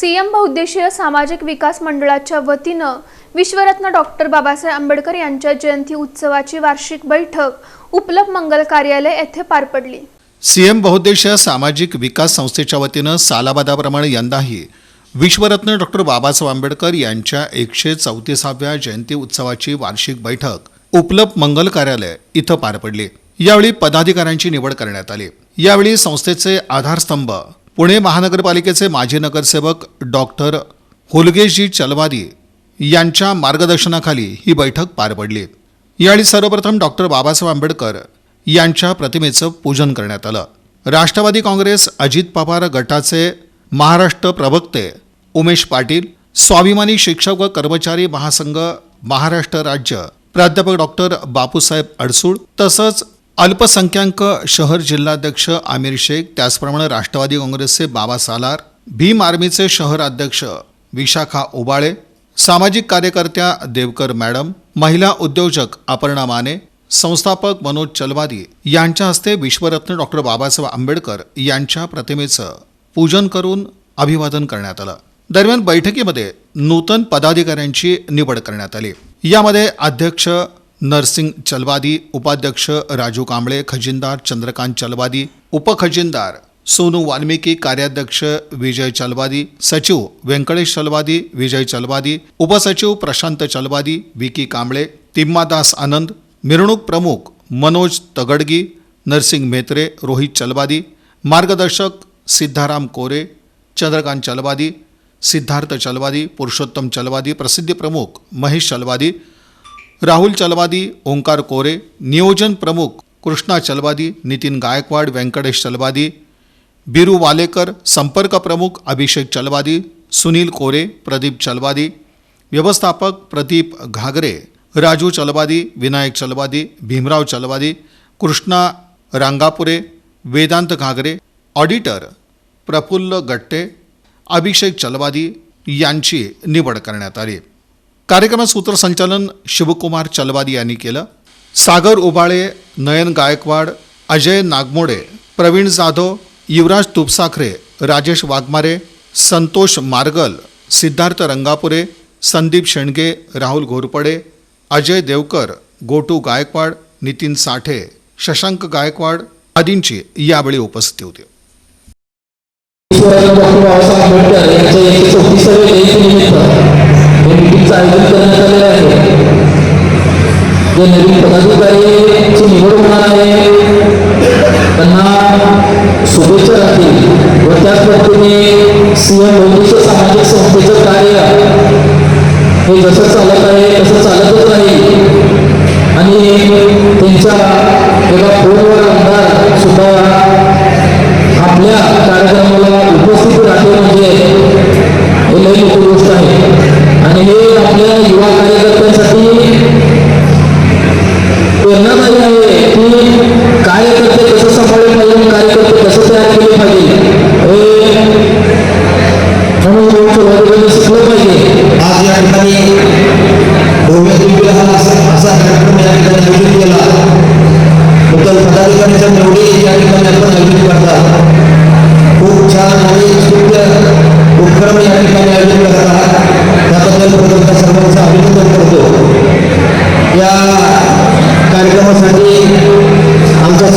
CM बहुद्देशीय सामाजिक विकास मंडळाच्या वतीनं विश्वरत्न डॉक्टर बाबासाहेब आंबेडकर यांच्या जयंती उत्सवाची वार्षिक बैठक उपलब्ध मंगल कार्यालय येथे पार पडली. सीएम बहुद्देशीय सामाजिक विकास संस्थेच्या वतीनं सालाबादाप्रमाणे यंदाही विश्वरत्न डॉक्टर बाबासाहेब आंबेडकर यांच्या एकशे चौतीसाव्या जयंती उत्सवाची वार्षिक बैठक उपलब्ध मंगल कार्यालय इथं पार पडली. यावेळी पदाधिकाऱ्यांची निवड करण्यात आली. यावेळी संस्थेचे आधारस्तंभ पुणे महानगरपालिकेचे माजी नगरसेवक डॉक्टर होलगेशजी चलवादी यांच्या मार्गदर्शनाखाली ही बैठक पार पडली. यावेळी सर्वप्रथम डॉक्टर बाबासाहेब आंबेडकर यांच्या प्रतिमेचं पूजन करण्यात आलं. राष्ट्रवादी काँग्रेस अजित पवार गटाचे महाराष्ट्र प्रवक्ते उमेश पाटील स्वाभिमानी शिक्षक व कर्मचारी महासंघ महाराष्ट्र राज्य प्राध्यापक डॉक्टर बापूसाहेब अडसूळ तसंच अल्पसंख्याक शहर जिल्हाध्यक्ष आमिर शेख त्याचप्रमाणे राष्ट्रवादी काँग्रेसचे बाबा सालार भीम आर्मीचे शहर अध्यक्ष विशाखा ओबाळे सामाजिक कार्यकर्त्या देवकर मॅडम महिला उद्योजक अपर्णा माने संस्थापक मनोज चलवादी यांच्या हस्ते विश्वरत्न डॉक्टर बाबासाहेब आंबेडकर यांच्या प्रतिमेचं पूजन करून अभिवादन करण्यात आलं. दरम्यान बैठकीमध्ये नूतन पदाधिकाऱ्यांची निवड करण्यात आली. यामध्ये अध्यक्ष नरसिंग चलवादी, उपाध्यक्ष राजू कांबळे, खजिनदार चंद्रकांत चलवादी, उपखजिनदार सोनू वाल्मिकी, कार्याध्यक्ष विजय चलवादी, सचिव वेंकटेश चलवादी, विजय चलवादी, उपसचिव प्रशांत चलवादी, विकी कांबळे, तिम्मादास आनंद, मिरवणूक प्रमुख मनोज तगडगी, नरसिंह मेत्रे, रोहित चलवादी, मार्गदर्शक सिद्धाराम कोरे, चंद्रकांत चलवादी, सिद्धार्थ चलवादी, पुरुषोत्तम चलवादी, प्रसिद्धी प्रमुख महेश चलवादी राहुल चलवादी ओंकार कोरे नियोजन प्रमुख कृष्णा चलवादी नितीन गायकवाड व्यंकटेश चलवादी बिरू वालेकर संपर्क प्रमुख अभिषेक चलवादी सुनील कोरे प्रदीप चलवादी व्यवस्थापक प्रदीप घागरे राजू चलवादी विनायक चलवादी भीमराव चलवादी कृष्णा रांगापुरे वेदांत घागरे ऑडिटर प्रफुल्ल गट्टे अभिषेक चलवादी यांची निवड करण्यात आली. कार्यक्रमात सूत्रसंचालन शिवकुमार चलवादी यांनी केलं. सागर उबाळे नयन गायकवाड अजय नागमोडे प्रवीण जाधव युवराज तुपसाखरे राजेश वाघमारे संतोष मार्गल सिद्धार्थ रंगापुरे संदीप शेंडगे राहुल घोरपडे अजय देवकर गोटू गायकवाड नितीन साठे शशांक गायकवाड आदींची यावेळी उपस्थिती होती ईश्वराला डॉक्टर बाबासाहेब आंबेडकर यांच्या एकशे चौतीसाव्या जयंतीनिमित्त हे आयोजन करण्यात आलेलं आहे. जे नवीन पदाधिकारीची निवड होणार आहे. त्यांना शुभेच्छा राहतील. व त्याच पद्धतीने सीएम मोदीचं सामाजिक संस्थेचं कार्य हे जसं चालत आहे तसं चालतच राहील. आणि त्यांच्या एका फोनवर आमदार सुद्धा आपल्या कार्यक्रमाला उपस्थित राहते म्हणजे हे लई मोठी गोष्ट आहे आणि हे आपल्या युवा कार्यकर्त्यांसाठी प्रेरणादायी आहे की कार्यकर्ते कसं सांभाळले पाहिजे आणि कार्यकर्ते कसं तयार केले पाहिजे हे म्हणून सुरुवातीला शिकलं पाहिजे. आज या ठिकाणी असा कार्यक्रम या ठिकाणी आयोजित केला. नूतन पदाधिकाऱ्यांच्या निवडी या ठिकाणी आपण आयोजित करतात खूप छान आणि उपक्रम या ठिकाणी आयोजित करत. आपल्या सर्वांचं अभिनंदन करतो. या कार्यक्रमासाठी आमच्या